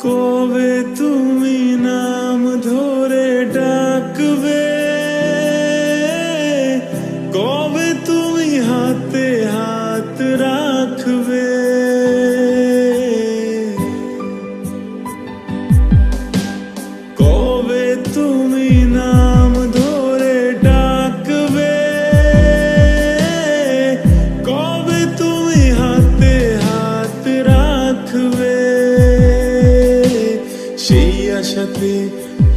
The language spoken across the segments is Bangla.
কবে তুমি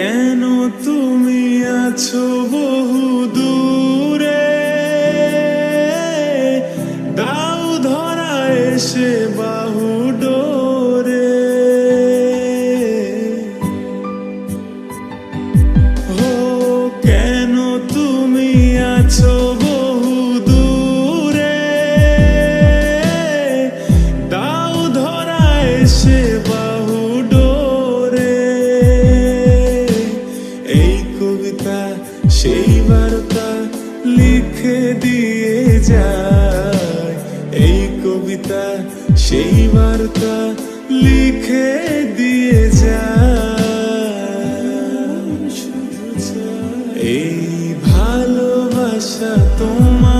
কেন তুমি আছো বহু দূরে? দাও ধরা এসে বাহু কবিতা, সেই বার্তা লিখে দিয়ে যায়। এই কবিতা, সেই বার্তা লিখে দিয়ে যায়। এই ভালোবাসা তোমাকে